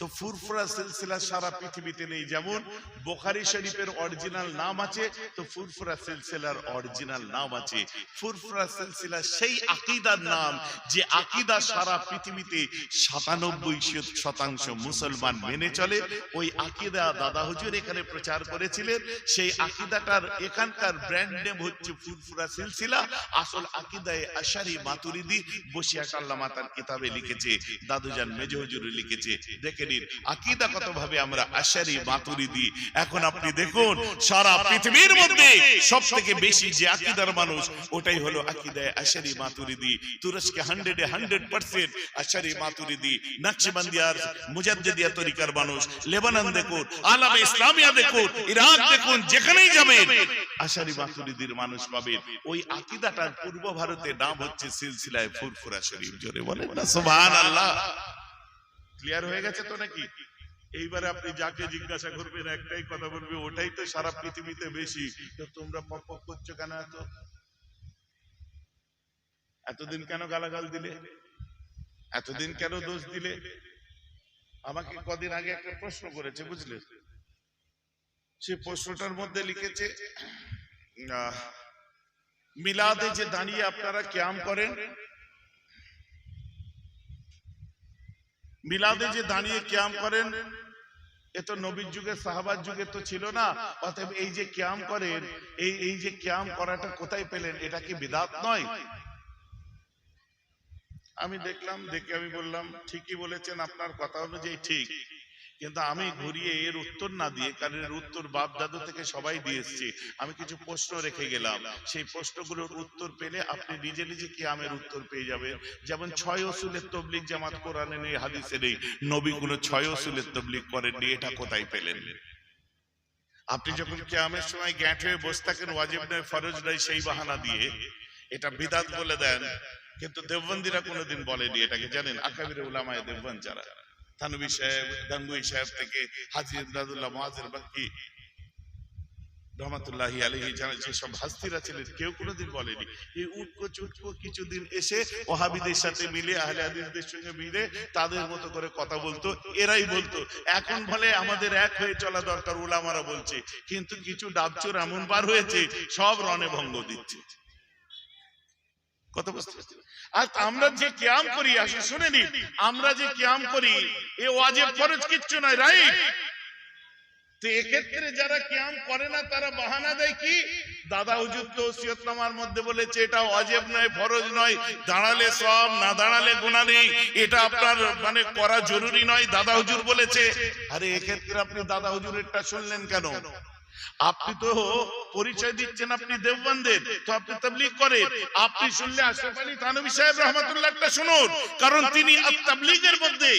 তো ফুরফুরা সিলসিলা সারা পৃথিবীতে নেই। যেমন বোখারি শরীফের অরিজিনাল নাম আছে, তো ফুরফুরা সিলসিলার অরিজিনাল নাম আছে। ফুরফুরা সিলসিলা সেই আকিদার নাম যে আকিদা সারা পৃথিবীতে সাতানব্বই শতাংশ মুসলমান মেনে চলে। ওই আকিদা দাদা হুজুর এখানে প্রচার করেছিলেন। সেই আকিদাটার এখানকার ব্র্যান্ড নেম হচ্ছে ফুরফুরা সিলসিলা। আসল আকিদায় আশারি মাতুরিদি বসিয়া কাল্লা মাতার কিতাবে লিখেছে, দাদুজান মেজ হুজুর লিখেছে। দেখে নিন আকিদা কত ভাবে আমরা আশারি মাতুরিদি এখন আপনি দেখুন সারা পৃথিবীর মধ্যে সব থেকে বেশি যে আকিদার মানুষ ওটাই হলো আকিদায় আশারি মাতুরিদি তুরস্কে হান্ড্রেডে হান্ড্রেড পার্সেন্ট আশারি নকশবন্দিয়ার মুজাদ্দিদিয়া তরিকার মানুষ লেবানন দেখুন আলামে ইসলামিয়া দেখুন ইরাক দেখুন যেখানেই যাবেন আশারি মাতুরিদির মানুষ পাবেন। ওই আকিদাটার পূর্ব ভারতে নাম হচ্ছে সিলসিলায় ফুরফুরা শরীফ জোরে বলেন না সুবহানাল্লাহ। ক্লিয়ার হয়ে গেছে তো নাকি? এইবারে আপনি যাকে জিজ্ঞাসা করবেন, একটাই কথা বলবে, ওটাই তো সারা পৃথিবীতে বেশি। তো তোমরা পক করছ কেন এত? এতদিন কেন গালাগাল দিলে? এতদিন কেন দোষ দিলে? আমাকে কদিন আগে একটা প্রশ্ন করেছে, বুঝলে? সে প্রশ্নটার মধ্যে লিখেছে মিলাদে যে দাঁড়িয়ে আপনারা ক্যাম করেন মিলাদে যে দাঁড়িয়ে ক্যাম করেন, এ তো নবীর যুগে, সাহাবার যুগে তো ছিল না। অতএব এই যে ক্যাম করেন, এই এই যে ক্যাম করাটা কোথায় পেলেন, এটা কি বিদাত নয়? আমি দেখলাম, দেখে আমি বললাম, ঠিকই বলেছেন, আপনার কথা অনুযায়ী ঠিক। কিন্তু আমি ঘুরিয়ে এর উত্তর না দিয়ে, কারণ উত্তর বাপ দাদু থেকে সবাই দিয়ে এসছি, আমি কিছু প্রশ্ন রেখে গেলাম। সেই প্রশ্নগুলোর উত্তর পেলে আপনি নিজে নিজে কি আমের উত্তর পেয়ে যাবেন। যেমন ছয় ওসুলের তবলিক জামাত কোরআনে নেই, হাদিসে নেই নবী কোনো ছয় ওসুলের তবলিক করেননি, এটা কোথায় পেলেন? আপনি যখন কেয়ামের সময় গ্যাট হয়ে বসে থাকেন, ওয়াজিব নয়, ফরজ নয়, সেই বাহানা দিয়ে, এটা বিদাত বলে দেন, কিন্তু দেববন্দিরা কোনোদিন বলেনি এটাকে, জানেন, আকাবির উলামায় দেববন্দ যারা। থানবী সাহেব গাঙ্গুই সাহেব থেকে হাজি ইমদাদুল্লাহ মহাজের বাকি রহমতুল্লাহি আলহি যারা যেসব হাস্তিরা ছিলেন, কেউ কোনোদিন বলেনি। এই উটকো চুটকো কিছুদিন এসে ওহাবিদের সাথে মিলে, আহলে হাদিসদের সঙ্গে মিলে তাদের মতো করে কথা বলতো, এরাই বলতো। এখন বলে আমাদের এক হয়ে চলা দরকার ওলামারা বলছে। কিন্তু কিছু ডাবচোর এমন বার হয়েছে, সব রণে ভঙ্গ দিচ্ছে। কথা বুঝতে আর আমরা যে ক্যাম করি আসলে শুনে নিন। আমরা যে ক্যাম করি এ ওয়াজেব ফরজ কিচ্ছু নয় রাইট? তো এক্ষেত্রে যারা ক্যাম করে না তারা বাহানা দেয় কি? দাদা হুজুর তো ওসিয়তনামার মধ্যে বলেছে এটা অজেব নয় ফরজ নয়। দাঁড়ালে সব না দাঁড়ালে গুণা নেই। এটা আপনার মানে করা জরুরি নয় দাদা হুজুর বলেছে। আরে এক্ষেত্রে আপনি দাদা হুজুরেরটা শুনলেন কেন? আপনি তো পরিচয় দিচ্ছেন আপনি দেববন্দের তো আপনি তাবলিগ করেন আপনি শুনলে আশরাফ আলী থানভী সাহেব রহমাতুল্লাহটা শুনুন, কারণ তিনি তাবলিগের মধ্যে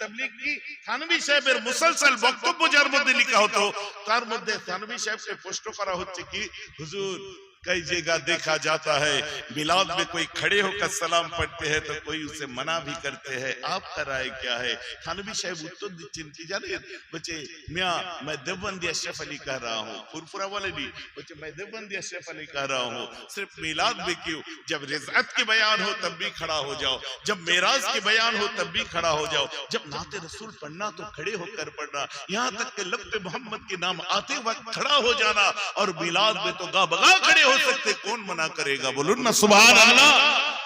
তাবলিগ কি থানভী সাহেবের মুসলসল বক্তব্য যার মধ্যে লেখা হতো, তার মধ্যে থানবি সাহেবকে প্রশ্ন করা হচ্ছে কি? হুজুর کئی جگہ دیکھا جاتا ہے ملاد میں کوئی کھڑے ہو کر سلام پڑھتے ہیں تو کوئی اسے منع بھی کرتے ہیں۔ آپ کا رائے کیا ہے؟ خانبی شہب اتو چنتی جانے بچے، میاں، میں دیوبندی اشرف علی کہہ رہا ہوں۔ پورپورا والے بھی بچے، میں دیوبندی اشرف علی کہہ رہا ہوں۔ صرف ملاد میں کیوں؟ جب رزعت کی بیان ہو تب بھی کھڑا ہو جاؤ۔ جب میراز کی بیان ہو تب بھی کھڑا ہو جاؤ۔ جب نات رسول پڑھنا تو کھڑے ہو کر پڑھنا۔ یہاں تک کہ لب محمد کے نام آتے وقت کھڑا ہو جانا اور میلاد میں تو گاہ بگاہ کھڑے ہو সকতে কোন कौन मना करेगा बोलून ना सुभान अल्लाह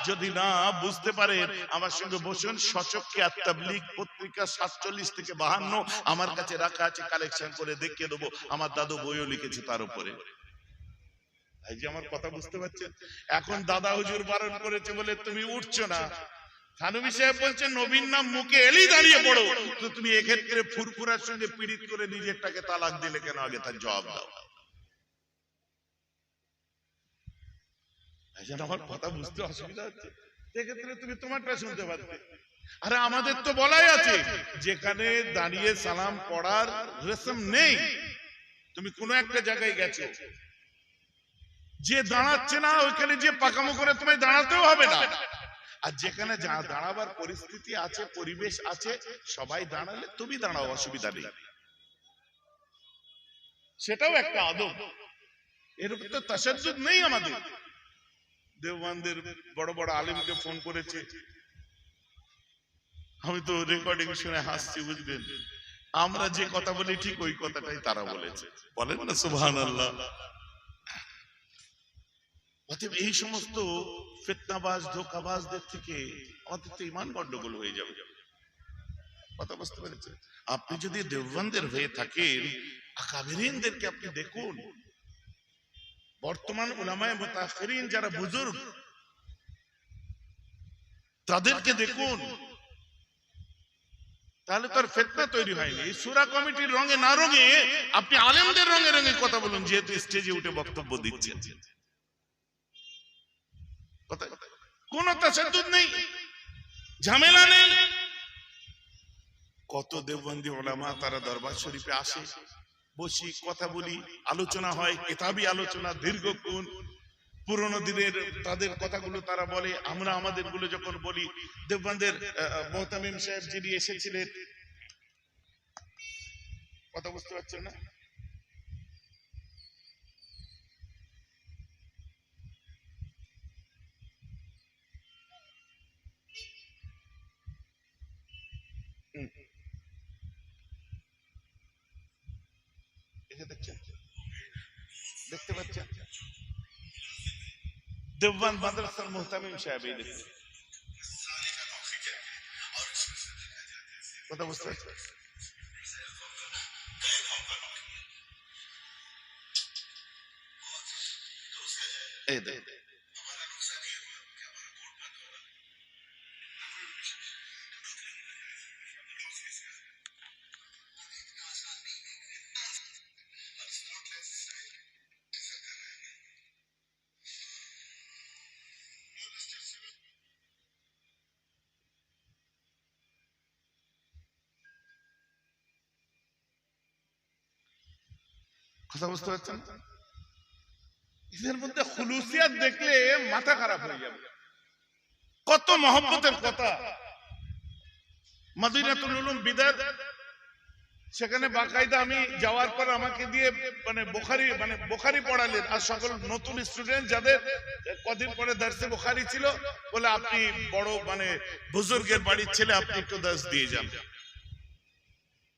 যদি না বুঝতে পারে আমার সঙ্গে বসুন সচককে আর তাবলিগ পত্রিকা সাতচল্লিশ থেকে বাহান্ন আমার কাছে রাখা আছে কালেকশন করে দেখিয়ে দেবো। আমার দাদু বইও লিখেছে তার উপরে। ভাই যে আমার কথা বুঝতে পারছেন? এখন দাদা হুজুর বারণ করেছে বলে তুমি উঠছো না। থানবী সাহেব বলছেন নবীন নাম মুখে এলি দাঁড়িয়ে পড়ো। তো তুমি এক্ষেত্রে ফুরফুরার সঙ্গে পীড়িত করে নিজের টাকে তালাক দিলে কেন? আগে তার জবাব দাও। আমার কথা বুঝতে অসুবিধা হচ্ছে। সেক্ষেত্রে তুমি তোমারটা শুনতে পারবে আরে আমাদের তো বলাই আছে, যেখানে দাঁড়িয়ে সালাম পড়ার রেশম নেই, তুমি কোনো একটা জায়গায় গেছো। যে দাঁড়াচ্ছে না, ওইখানে যে পাকামো করে তোমায় দাঁড়াতেও হবে না। আর যেখানে দাঁড়াবার পরিস্থিতি আছে, পরিবেশ আছে, সবাই দাঁড়ালে তুমি দাঁড়াও, অসুবিধা নেই। সেটাও একটা আদব। এরকম তো নেই আমাদের। দেওবানদের বড় বড় আলিমকে ফোন করেছে। আমি তো রেকর্ডিং শুনে হাসছি, বুঝলেন? আমরা যে কথা বলি, ঠিক ওই কথাটাই তারা বলেছে। বলেন না সুবহান আল্লাহ অতএব এই সমস্ত ফেতনাবাজ, ধোকাবাজদের থেকে আমাদের তো ইমান গন্ডগোল হয়ে যাবে। কথা বুঝতে পেরেছে আপনি যদি দেওবন্দের হয়ে থাকেন আপনি দেখুন। বর্তমান উলামায়ে মুতাখিরিন যারা বুজুর্গ, তাদেরকে দেখুন। তাহলে তার ফেতনা তৈরি হয়নি। সুরা কমিটির রঙে না রঙে আপনি আলেমদের রঙে রঙে কথা বলুন, যেহেতু স্টেজে উঠে বক্তব্য দিচ্ছেন। কোন তাসাদ্দুদ নেই, ঝামেলা নেই। কত দেববন্দি ওলামা তারা দরবার শরীফে আসে। বসি কথা বলি আলোচনা হয় কেতাবি আলোচনা দীর্ঘক্ষণ। পুরোনো দিনের তাদের কথাগুলো তারা বলে আমরা আমাদেরগুলো যখন বলি দেববানদের মহতামিম সাহেব যিনি এসেছিলেন কথা বুঝতে পারছেন না হুম। এই যে দেখছেন দেখতে পাচ্ছেন দেওবান মাদ্রাসার মোহতামিম সাহেব এই দেখুন কথা বুঝতে পারছেন এই দেখ কথা বুঝতে পারছেন? এদের মধ্যে খুলুসিয়াত দেখলে মাথা খারাপ হয়ে যাবে। কত মহব্বতের কথা। মাদিনাতুল উলুম বিদাত। সেখানে বাকায়দা আমি যাওয়ার পর আমাকে দিয়ে মানে বোখারি মানে বোখারি পড়ালেন। আর সকল নতুন স্টুডেন্ট যাদের কদিন পরে দার্সে বোখারি ছিল, বলে আপনি বড় মানে বুজুর্গের বাড়ির ছেলে, আপনি একটু দাস দিয়ে যান।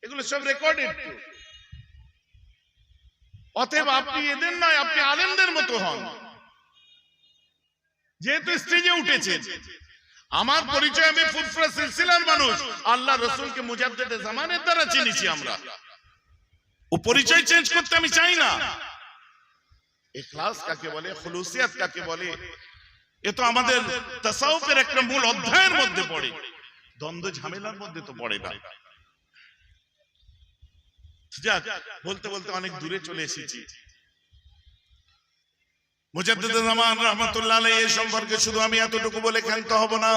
এগুলো সব রেকর্ডেড অতএব আপনি এদের নয় আপনি আলেমদের মতো হন। যেহেতু স্টেজে উঠেছেন। আমার পরিচয় আমি ফুরফুরা সিলসিলার মানুষ। আল্লাহ রসুলকে মুজাদ্দেদে জামানের দ্বারা চিনেছি আমরা। ও পরিচয় চেঞ্জ করতে আমি চাই না। ইখলাস কাকে বলে খুলুসিয়াত কাকে বলে? এ তো আমাদের তাসাউফের একটা মূল অধ্যায়ের মধ্যে পড়ে। দ্বন্দ্ব ঝামেলার মধ্যে তো পড়ে না। যাক বলতে বলতে অনেক দূরে চলে এসেছি। রহমাতুল্লাহ সম্পর্কে শুধু আমি এতটুকু বলে ক্ষান্ত হব না।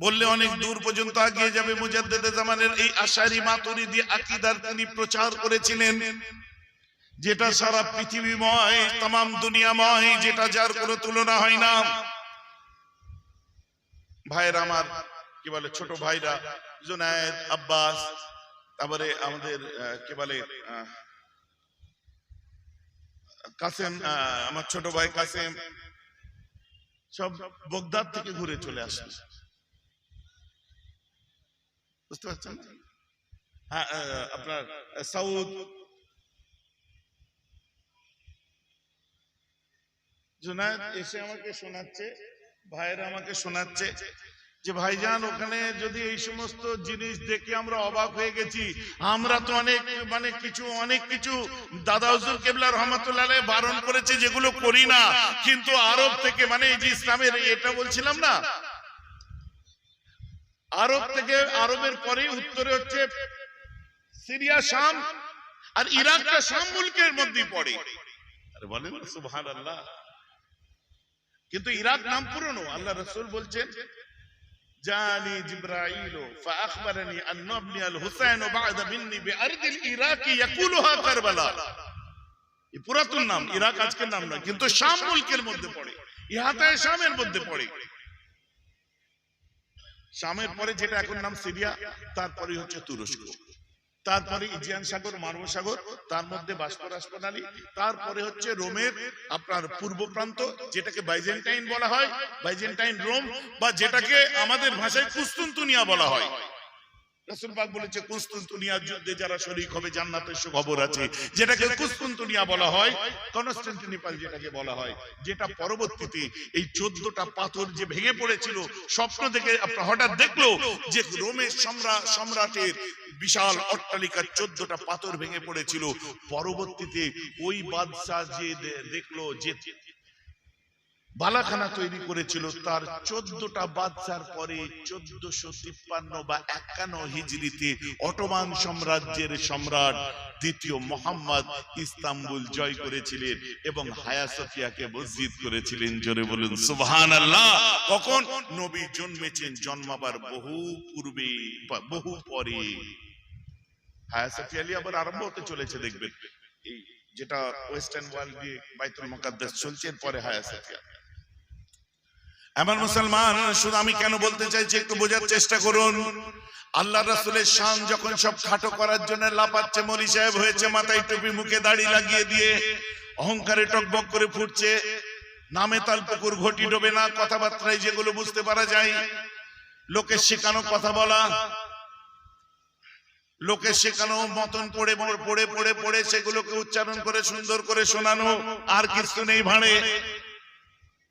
বললে অনেক দূর পর্যন্ত আগিয়ে যাবে মুজাদ্দিদ জামানের এই আশারি মাতুরিদি আকীদার তিনি প্রচার করেছিলেন যেটা সারা পৃথিবীময় তাম দুনিয়াময় যেটা যার কোনো তুলনা হয় না। ভাইয়ের আমার কি বলে ছোট ভাইরা জুনায়েদ আব্বাস তারপরে আমাদের কি বলে কাসেম আমার ছোট ভাই কাসেম সব বগদাদ থেকে ঘুরে চলে আসবে বুঝতে পারছেন? হ্যাঁ আপনার সাউদ। জুনায়েদ এসে আমাকে শোনাচ্ছে ভাইয়েরা আমাকে শোনাচ্ছে। যে ভাইজান, ওখানে যদি এই সমস্ত জিনিস দেখে আমরা অবাক হয়ে গেছি, আমরা তো অনেক মানে কিছু, অনেক কিছু দাদা হুজুর কেবলা রহমতুল্লাহ বারণ করেছে যেগুলো করি না। কিন্তু আরব থেকে মানে এই যে ইসলামের, এটা বলছিলাম না? আরব থেকে আরবের পরে উত্তরে হচ্ছে সিরিয়া, শাম, আর ইরাকটা শাম মুলকের মধ্যে পড়ে। আরে বলেন সুবহানাল্লাহ। কিন্তু ইরাক নাম পুরনো, আল্লাহ রসুল বলছেন জানি জিব্রাইল فاخبرني ان ابني الحسين بعد مني بارض العراق يقولها কারবালা এই পুরাতন নাম ইরাক আজকের নাম না কিন্তু শাম মুলকের মধ্যে পড়ে ইহাতায় শামের মধ্যে পড়ে শামের পরে যেটা এখন নাম সিরিয়া তারপরে হচ্ছে তুরস্ক তারপরে ইজিয়ান সাগর, মানব সাগর, তার মধ্যে বাষ্পরাস প্রণালী তারপরে হচ্ছে রোমের আপনার পূর্ব প্রান্ত, যেটাকে বাইজেন্টাইন বলা হয়, বাইজেন্টাইন রোম, বা যেটাকে আমাদের ভাষায় কুস্তুন্তুনিয়া বলা হয়। বলেছে কুস্তুনতুনিয়ার যুদ্ধে যারা শরীক হবে জান্নাতের সুখবর আছে। যেটাকে কুস্তুনতুনিয়া বলা হয় কনস্টান্টিনোপল যেটাকে বলা হয় যেটা পরবর্তীতে এই চোদ্দটা পাথর যে ভেঙে পড়েছিল স্বপ্ন থেকে হঠাৎ দেখল যে রোমের সম্রাট সম্রাটের বিশাল অট্টালিকার চোদ্দটা পাথর ভেঙে পড়েছিল। পরবর্তীতে ওই বাদশাহ যে দেখল যে বালাখানা তৈরি করেছিল তার চোদ্দটা বাদশার পরে চোদ্দশো তিপ্পান্ন বা একান্ন হিজড়িতে অটোমান সাম্রাজ্যের সম্রাট দ্বিতীয় মোহাম্মদ ইস্তাম্বুল জয় করেছিলেন এবং হায়া সফিয়াকে মসজিদ করেছিলেন। জোরে বলুন সুবহান আল্লাহ কখন? নবী জন্মেছেন, জন্মাবার বহু পূর্বে বহু পরে। হায়া সফিয়া আবার আরম্ভ হতে চলেছে, দেখবেন। এই যেটা ওয়েস্টার্ন ওয়ার্ল্ড দিয়ে বাইতুল মুকাদ্দাস চলছে পরে হায়া সফিয়া। এমন মুসলমান, শুধু আমি কেন বলতে চাইছি একটু বোঝার চেষ্টা করুন। আল্লাহ রাসূলের শান যখন সব খাটো করার জন্য লাপাচ্ছে মলি সাহেব হয়েছে, মাথায় টুপি মুখে দাড়ি লাগিয়ে দিয়ে অহংকারে টকবক করে ফুটছে, নামে তাল পুকুর ঘটি ডোবে না, কথাবার্তায় যেগুলো বুঝতে পারা যায় লোকের শেখানো কথা বলা লোকের শেখানো মতন পড়ে পড়ে পড়ে পড়ে, সেগুলোকে উচ্চারণ করে, সুন্দর করে শোনানো, আর কিছু নেই ভাঁড়ে।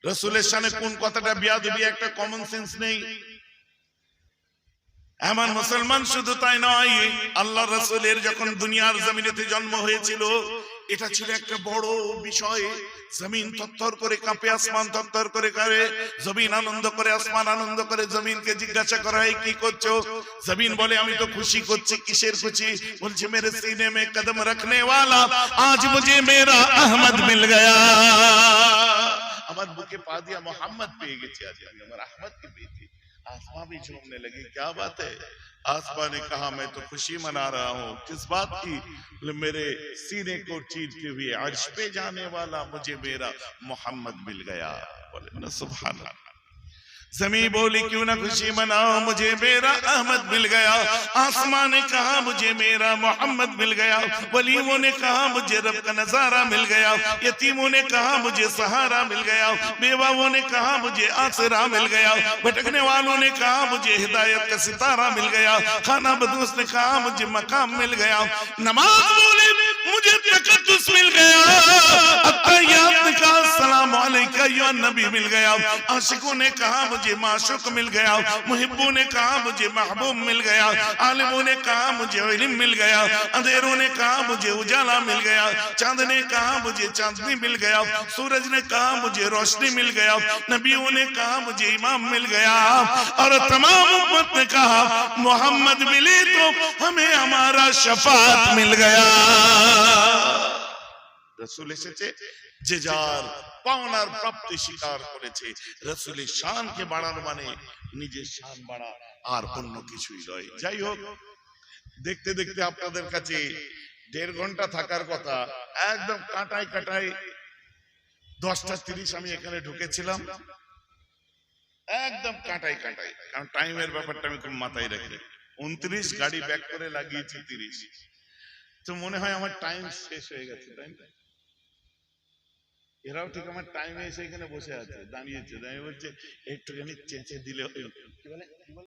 রসুলের সামনে কোন কথাটা বিয়াদবি একটা কমন সেন্স নেই। এমন মুসলমান শুধু তাই নয়, আল্লাহ রসুলের যখন দুনিয়ার জমিনেতে জন্ম হয়েছিল, এটা ছিল একটা বড় বিষয়। জমিন তত্তর করে কাঁপে, আসমান তত্তর করে কাঁপে, জমিন আনন্দ করে, আসমান আনন্দ করে জমিনকে জিজ্ঞাসা করা হয় কি করছ? জমিন বলে, আমি তো খুশি করছি, কিসের খুশি? বলছে, মেরে সিনে মে কদম রাখনে আজ মুঝে মেরা আহমদ মিল গয়া। అహ్మద్ పాది మొహమ్మద్ పేగి చేయాలి అమర్ అహ్మద్ కి పేగి آسمان بھی جھومنے لگی، کیا بات ہے؟ آسمان نے کہا، میں تو خوشی منا رہا ہوں۔ کس بات کی؟ میرے سینے کو چیرتے ہوئے عرش پہ جانے والا مجھے میرا محمد مل گیا۔ بولے، سبحان اللہ۔ زمین بولی کیوں نہ خوشی مناؤ، مجھے میرا احمد مل گیا۔ آسمان نے کہا، مجھے میرا محمد مل گیا۔ ولیموں نے کہا، مجھے رب کا نظارہ مل گیا۔ یتیموں نے کہا، مجھے سہارا مل گیا۔ بیواؤں نے کہا، مجھے آسرا مل گیا۔ بھٹکنے والوں نے کہا، مجھے ہدایت کا ستارہ مل گیا۔ خانہ بدوس نے کہا، مجھے مقام مل گیا۔ نماز بولی مجھے تقدس مل گیا اتیات کا السلام علیکہ یا نبی مل گیا عاشقوں نے کہا مجھے معشق مل گیا محبوں نے کہا مجھے محبوب مل گیا عالموں نے کہا مجھے علم مل گیا اندھیروں نے کہا مجھے اجالا مل گیا چاند نے کہا مجھے چاندنی مل گیا سورج نے کہا مجھے روشنی مل گیا نبیوں نے کہا مجھے امام مل گیا اور تمام امت نے کہا محمد ملے تو ہمیں ہمارا شفاعت مل گیا রসুল এসেছে, যে যার পাওনার প্রাপ্তি স্বীকার করেছে। রসুলের শানকে বাড়ানো মানে নিজের শান বাড়া, আর অন্য কিছুই নয়। যাই হোক, দেখতে দেখতে আপনাদের কাছে দেড় ঘণ্টা থাকার কথা। একদম দশটা তিরিশ আমি এখানে ঢুকেছিলাম। একদম কাটাই কাটাই কারণ টাইমের ব্যাপারটা আমি খুব মাথায় রাখি। উনত্রিশ গাড়ি ব্যাক করে লাগিয়েছি তিরিশ। তো মনে হয় আমার টাইম শেষ হয়ে গেছে, তাই না? এরাও ঠিক আমার টাইমে এসে এখানে বসে আছে, দাঁড়িয়েছে, দাঁড়িয়ে বলছে, একটুখানি চেঁচে দিলে। কি